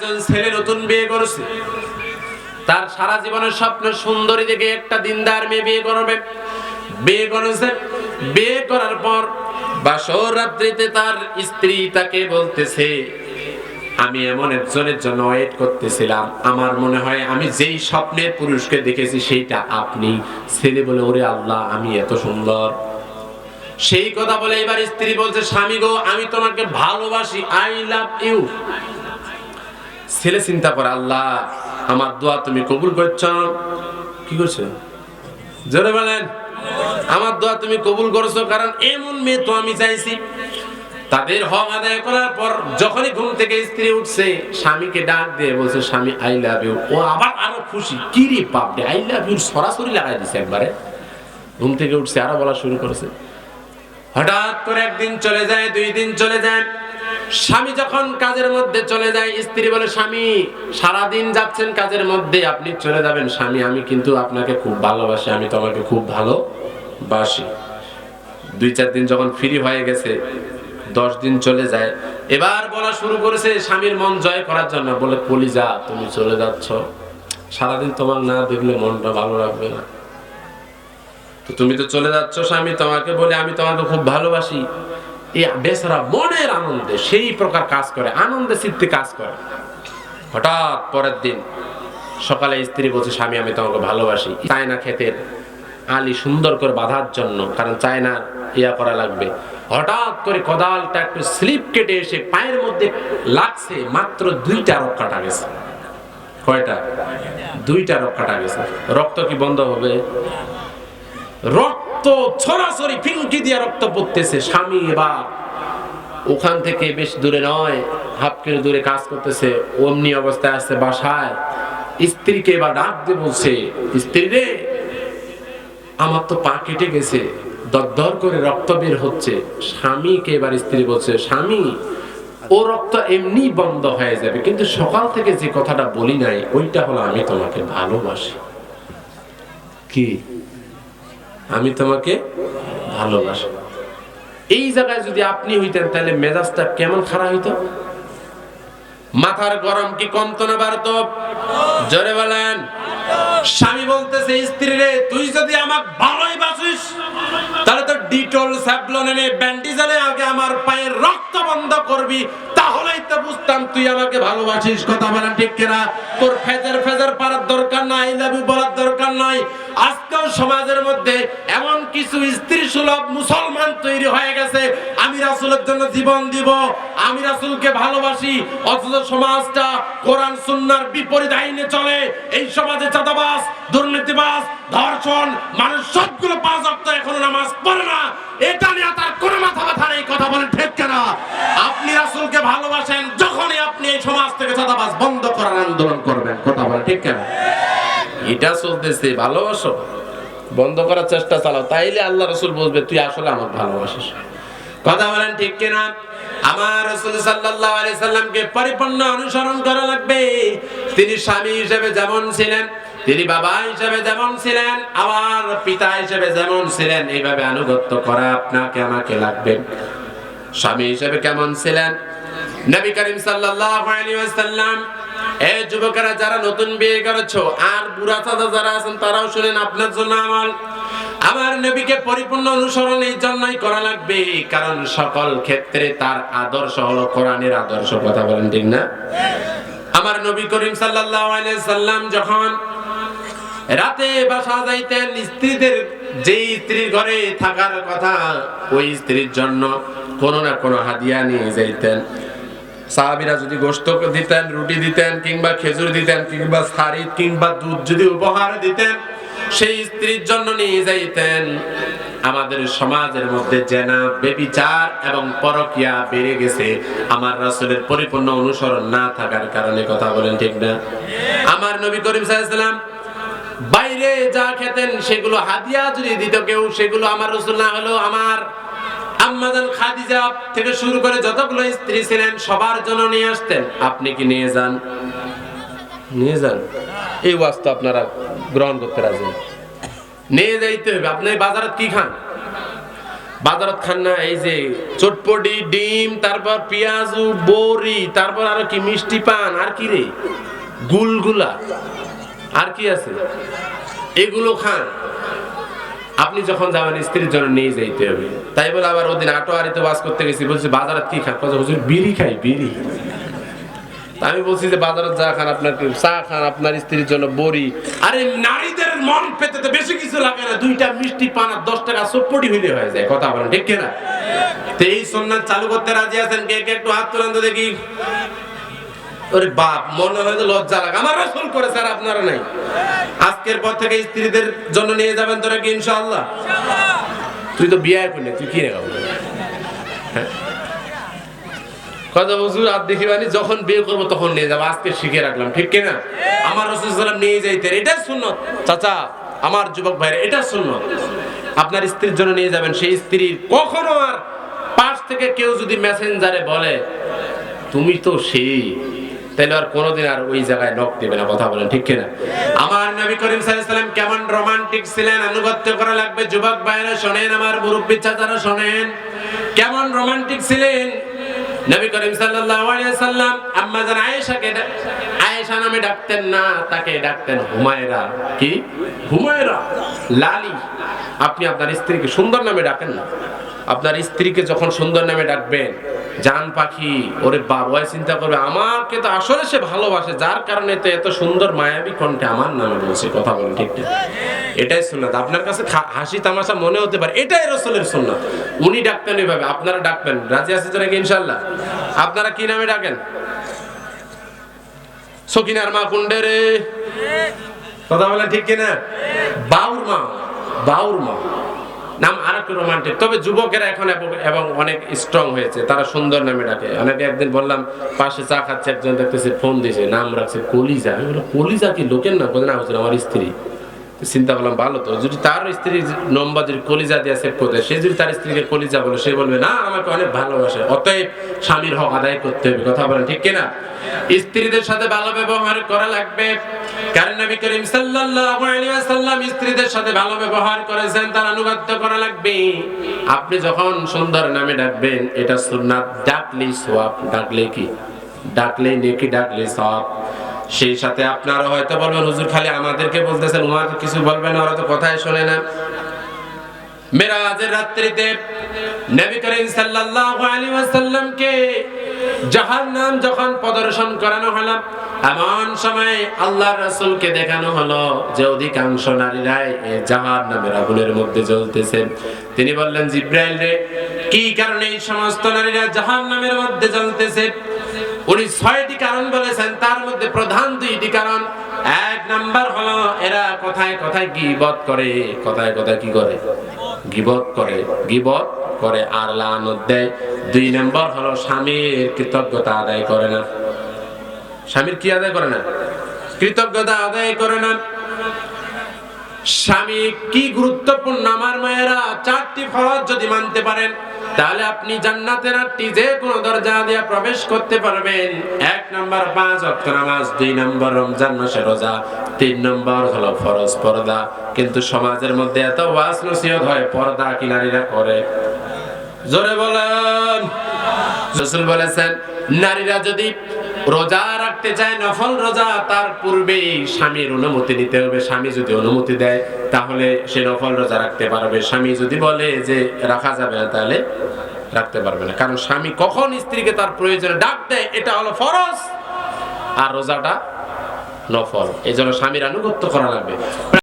একজন ছেলে নতুন বিয়ে করেছে। তার সারা জীবনের স্বপ্ন সুন্দরী দেখে একটা দিনদার মেয়ে বিয়ে করবে। বিয়ে করেছে। বিয়ে করার পর বাসর রাত্রিতে তার স্ত্রী তাকে বলতেছে, আমি এমন একজনের জন্য ওয়েট করতেছিলাম। আমার মনে হয় আমি যেই স্বপ্নের পুরুষকে দেখেছি সেইটা আপনি। ছেলে বলে, ওরে আল্লাহ, আমি এত সুন্দর। সেই কথা বলে এবার স্ত্রী বলছে, স্বামী গো, আমি তোমাকে ভালোবাসি। আই লাভ ইউ ছেলে চিন্তা করে, আল্লাহ, আমার দোয়া তুমি কবুল করছ? কি করছ? জোরে বলেন। আমার দোয়া তুমি কবুল করছ, কারণ এমন মেয়ে তো আমি চাইছি। তাদের হক আদায় করার পর যখনই ঘুম থেকে স্ত্রী উঠছে, স্বামীকে ডাক দিয়ে বলছে, স্বামী আই লাভ ইউ ও আবার আরও খুশি। কি রে বাপরে আই লাভ ইউ সরাসরি লাগাই দিছে একবারে। ঘুম থেকে উঠছে, আরও বলা শুরু করেছে। হঠাৎ করে একদিন চলে যায়, দুই দিন চলে যায়। স্বামী যখন কাজের মধ্যে চলে যায়, স্ত্রী বলে, স্বামী, সারাদিন যাচ্ছেন কাজের মধ্যে, আপনি চলে যাবেন। স্বামী, আমি কিন্তু আপনাকে খুব ভালোবাসি, আমি তোমাকে খুব ভালোবাসি। দুই চার দিন যখন ফ্রি হয়ে গেছে, দশ দিন চলে যায়। এবার বলা শুরু করেছে স্বামীর মন জয় করার জন্য, বলে, কলিজা, তুমি চলে যাচ্ছ। সারাদিন তোমার না দেখলে মনটা ভালো রাখবে না। তো তুমি তো চলে যাচ্ছ স্বামী, তোমাকে বলে আমি তোমাকে খুব ভালোবাসি। বেচারা মনের আনন্দে, সেই প্রকার কাজ করে, আনন্দে চিত্তে কাজ করে। হঠাৎ পরের দিন সকালে স্ত্রী বলছে, স্বামী, আমি তোমাকে ভালোবাসি। চায়না খেতের আলি সুন্দর করে বাঁধার জন্য, কারণ চায়না ইয়া করা লাগবে। হঠাৎ করে কোদালটা একটু স্লিপ কেটে এসে পায়ের মধ্যে লাগছে, মাত্র দুইটা রক কাটা গেছে। কয়টা? দুইটা রক কাটা গেছে। রক্ত কি বন্ধ হবে? রক্ত ছড়াছড়ি ফিঙ্কি দিয়ে রক্ত পড়তেছে। স্বামী এবার ওখান থেকে বেশ দূরে নয়, হাফ দূরে কাজ করতেছে, অমনি অবস্থায় আসছে বাসায়। স্ত্রীকে এবার ডাক দিয়ে বলছে, স্ত্রী রে, আমার তো পা কেটে গেছে, দরদর করে রক্ত বের হচ্ছে। স্বামীকে এবার স্ত্রী বলছে, স্বামী, ও রক্ত এমনি বন্ধ হয়ে যাবে, কিন্তু সকাল থেকে যে কথাটা বলি নাই, ওইটা হলো আমি তোমাকে ভালোবাসি। কি? আমি তোমাকে ভালোবাসি। এই জায়গায় যদি আপনি হইতেন, তাহলে মেজাজটা কেমন খারাপ হইতো? মাথার গরম কি কমতো না বাড়তো? জোরে বলেন। স্বামী বলতেছে, স্ত্রী রে, তুই যদি আমাকে ভালোই বাসিস, তাহলে তো ডিটল স্যাভলন এনে ব্যান্ডেজ এনে আগে আমার পায়ের রক্ত বন্ধ করবি, তাহলেই তো বুঝতাম তুই আমাকে ভালোবাসিস। কথা বলেন ঠিক কিনা? তোর ফেজার ফেজার পারার দরকার নাই আই লাভ ইউ বলার দরকার নাই। আজকেও সমাজের মধ্যে এমন কিছু স্ত্রী সুলভ মুসলমান তৈরি হয়ে গেছে, আমি রাসুলের জন্য জীবন দিব, আমি রাসুলকে ভালোবাসি, অথচ সমাজটা কোরআন সুন্নার বিপরীত আইনে চলে। এই সমাজে চাঁদাবাস দুর্নীতিবাস ধর্ষণ, মানুষ সবগুলো পাঁচ ওয়াক্ত এখনও নামাজ পড়ে এটা চলতেছে, ভালোবাসো? বন্ধ করার চেষ্টা চালাও। তাইলে আল্লাহ রসুল বলবে, তুই আসলে আমার ভালোবাসিস। কথা বলেন ঠিক কিনা? আমার রসুল সাল্লাল্লাহু আলাইহি সাল্লামকে পরিপূর্ণ অনুসরণ করা লাগবে। তিনি স্বামী হিসেবে যেমন ছিলেন, তিনি বাবা হিসেবে যেমন ছিলেন আমার পিতা হিসেবে যেমন ছিলেন, এইভাবে আনুগত্য করা আপনাকে, আমাকে লাগবে। স্বামী হিসেবে কেমন ছিলেন? নবী করিম সাল্লাল্লাহু আলাইহি ওয়াসাল্লাম এই যুবকেরা যারা নতুন বিয়ে করেছ, আর বুড়া চাচা যারা আছেন, তারাও শুনেন আপনার জন্য আমল। আমার নবীকে পরিপূর্ণ অনুসরণ এই জন্যই করা লাগবে, কারণ সকল ক্ষেত্রে তার আদর্শ হলো কোরআনের আদর্শ, কথা বলেন ঠিক না? আমার নবী করিম সাল্লাল্লাহু আলাইহি সাল্লাম যখন রাতে বাসা যাইতেন, স্ত্রীদের যেই স্ত্রীর ঘরে থাকার কথা, ওই স্ত্রীর জন্য কোনো না কোনো হাদিয়া নিয়ে যাইতেন। সাহাবিরা যদি গোস্ত দিতেন, রুটি দিতেন, কিংবা খেজুর দিতেন, কিংবা শাড়ি কিংবা দুধ যদি উপহার দিতেন, সেই স্ত্রীর জন্য নিয়ে যাইতেন। আমাদের সমাজের মধ্যে জেনা, বেবিচার এবং পরকিয়া বেড়ে গেছে। আমার রাসূলের পরিপূর্ণ অনুসরণ না থাকার কারণে কথা বলেন ঠিক না? আমার নবী করিম সাল্লাম বাইরে যা খেতেন, সেগুলো হাদিয়া যদি দিত কেউ, সেগুলো আমার রসুল না হলেও আমার আম্মাজান খাদিজা থেকে শুরু করে যতগুলো স্ত্রী ছিলেন, সবার জন্য নিয়ে আসতেন। আপনি কি নিয়ে যান? নিয়ে যান। এই ওয়াস্ত আপনারা গ্রহণ করতে রাজি নিয়ে যাইতে হবে। আপনি বাজারে কি খান? বাজারত খান না, এই যে চটপটি, ডিম, তারপর পেঁয়াজু, বড়ি, তারপর আরও কি মিষ্টি পান, আর কি রে? গুলগুলা। আর কি আছে? এগুলো খান। আপনি যখন যাবেন, স্ত্রীর জন্য নিয়ে যাইতে হবে। তাই বলে আবার ওদিন আটোয়ারিতে বাস করতে গেছি, বলছি বাজারে কি খান? বলছি বিড়ি খাই, বিড়ি। আমি বলছি যে বাজারে যা খান, আপনার চা খান, আপনার স্ত্রীর জন্য বড়ি। আরে, নারীদের মন পেতে তো বেশি কিছু লাগে না। দুইটা মিষ্টি পান আর দশ টাকা চপ্পটি হইলে হয়ে যায়, কথা বলেন, ঠিক কিনা? তো এই সন্ন্যাস চালু করতে রাজি আছেন কে কে? একটু হাত তুলেন তো দেখি। ওরে বাপ মনে হয় লজ্জা লাগে। আমার রসুল করে স্যার আপনারা নাই। আজকের পর থেকে স্ত্রীদের জন্য নিয়ে যাবেন তোরা কি ইনশাআল্লাহ? তুই তো বিয়ে করলি তুই কি রে? হ্যাঁ? কথা বলছি আর দেখি মানে যখন বিয়ে করব তখন নিয়ে যাব। আজকে শিখে রাখলাম ঠিক কিনা আমার রসুল সাল্লাম নিয়ে যাইতে এটা সুন্নত। চাচা আমার যুবক ভাইরা এটা সুন্নত। আপনার স্ত্রীর জন্য নিয়ে যাবেন সেই স্ত্রীর কখনো আর পাশ থেকে কেউ যদি মেসেঞ্জারে বলে তুমি তো সেই তাহলে আর কোনোদিন আর ওই জায়গায় নখ দেবে না, কথা বলেন, ঠিক কিনা? আমার নবী করিম সাল্লাল্লাহু কেমন রোমান্টিক ছিলেন, আনুগত্য করা লাগবে, যুবক ভাইরা শোনেন, আমার মুরব্বী চাচারা শোনেন, কেমন রোমান্টিক ছিলেন? নবী করিম সাল্লাল্লাহু আলাইহি সাল্লাম আম্মা জান আয়েশাকে আয়েশা নামে ডাকতেন না, তাকে ডাকতেন হুমায়রা, কি? হুমায়রা, লালি। আপনি আপনার স্ত্রীকে সুন্দর নামে ডাকেন না। আপনার স্ত্রীকে যখন সুন্দর নামে ডাকবেন, জান পাখি, ওরে বাবা চিন্তা করবে, আমাকে তো আসলে সে ভালোবাসে, যার কারণে তো এত সুন্দর মায়াবী কণ্ঠে আমার নামে বলছে, কথা বলেন ঠিক না। এটাই সুন্নাত। আপনার কাছে হাসি তামাশা মনে হতে পারে, এটাই রসলের সুন্নাত। উনি ডাকতেন এইভাবে আপনারা ডাকবেন, রাজি আছে নাকি ইনশাল্লাহ আপনারা কি নামে ডাকেন? সকিনার মা কুন্ডে রে। কথা বলেন ঠিক কিনা? বাউর মা বাউর মা। নাম আর একটু রোমান্টিক তবে যুবকেরা এখন এবং- অনেক স্ট্রং হয়েছে। তারা সুন্দর নামে ডাকে। অনেকে একদিন বললাম, পাশে চা খাচ্ছে একজন, দেখতেছে ফোন দিয়েছে নাম রাখছে কলিজা। আমি বললাম, কলিজা কি লোকের না না হুজুর, আমার স্ত্রী। চিন্তা করলাম, ভালো তো। যদি তার স্ত্রী নম্বর যদি কলিজা দিয়ে সেভ করতে সে যদি তার স্ত্রীকে কলিজা বলে, সে বলবে, না, আমাকে অনেক ভালোবাসে। অতএব স্বামীর হক আদায় করতে হবে। কথা বলেন, ঠিক কিনা? স্ত্রীদের সাথে ভালো ব্যবহার করা লাগবে। কারণ নবী করিম সাল্লাল্লাহু আলাইহি ওয়াসাল্লাম স্ত্রীদের সাথে ভালো ব্যবহার করেছেন, তার করা লাগবে। আপনি যখন সুন্দর নামে ডাকবেন, এটা সুন্নাত, ডাকলি সোয়াব ডাকলে কি? ডাকলে নেকি, ডাকলে সওয়াব। সেই সাথে আপনারা হয়তো বলবেন, হুজুর, খালি আমাদেরকে বলতেছেন উমার কিছু বলবেন ওরা তো কথাই শোনে না। মেরাজের রাত্রিতে নবী করিম সাল্লাল্লাহু আলাইহি ওয়াসাল্লামকে জাহান্নাম যখন প্রদর্শন করানো হলো, এমন সময় আল্লাহর রাসূলকে দেখানো হলো যে অধিকাংশ নারীরাই এই জাহান্নামের আগুনের মধ্যে জ্বলতেছে। তিনি বললেন, জিব্রাইল রে, কি কারণে এই সমস্ত নারীরা জাহান্নামের মধ্যে জ্বলতেছে? উনি ছয়টি কারণ বলেছেন, তার মধ্যে প্রধান দুইটি কারণ। এক নাম্বার হলো, এরা কথায় কথায় গিবত করে, কথায় কথায় কি করে? গিবত করে, গিবত করে আর লানত দেয়। দুই নম্বর হলো স্বামীর কৃতজ্ঞতা আদায় করে না। স্বামীর কি আদায় করে না? কৃতজ্ঞতা আদায় করে না। স্বামী কি গুরুত্বপূর্ণ? আমার মায়েরা চারটি ফরজ যদি মানতে পারেন, তাহলে আপনি জান্নাতের আটটি যে কোনো দরজা দিয়ে প্রবেশ করতে পারবেন। এক নম্বর পাঁচ অক্ট নামাজ, দুই নম্বর রমজান মাসে রোজা, তিন নম্বর হলো ফরজ পর্দা। কিন্তু সমাজের মধ্যে এত ওয়াজ নসিহত হয়, পর্দা কি নারীরা করে। জোরে বলেন। রসুল বলেছেন, নারীরা যদি রোজা রাখতে চায়, নফল রোজা, তার পূর্বেই স্বামীর অনুমতি নিতে হবে। স্বামী যদি অনুমতি দেয়, তাহলে সে নফল রোজা রাখতে পারবে। স্বামী যদি বলে যে রাখা যাবে না, তাহলে রাখতে পারবে না। কারণ স্বামী কখন স্ত্রীকে তার প্রয়োজনে ডাক দেয়, এটা হলো ফরজ। আর রোজাটা নফল। এই জন্য স্বামীর আনুগত্য করা লাগবে।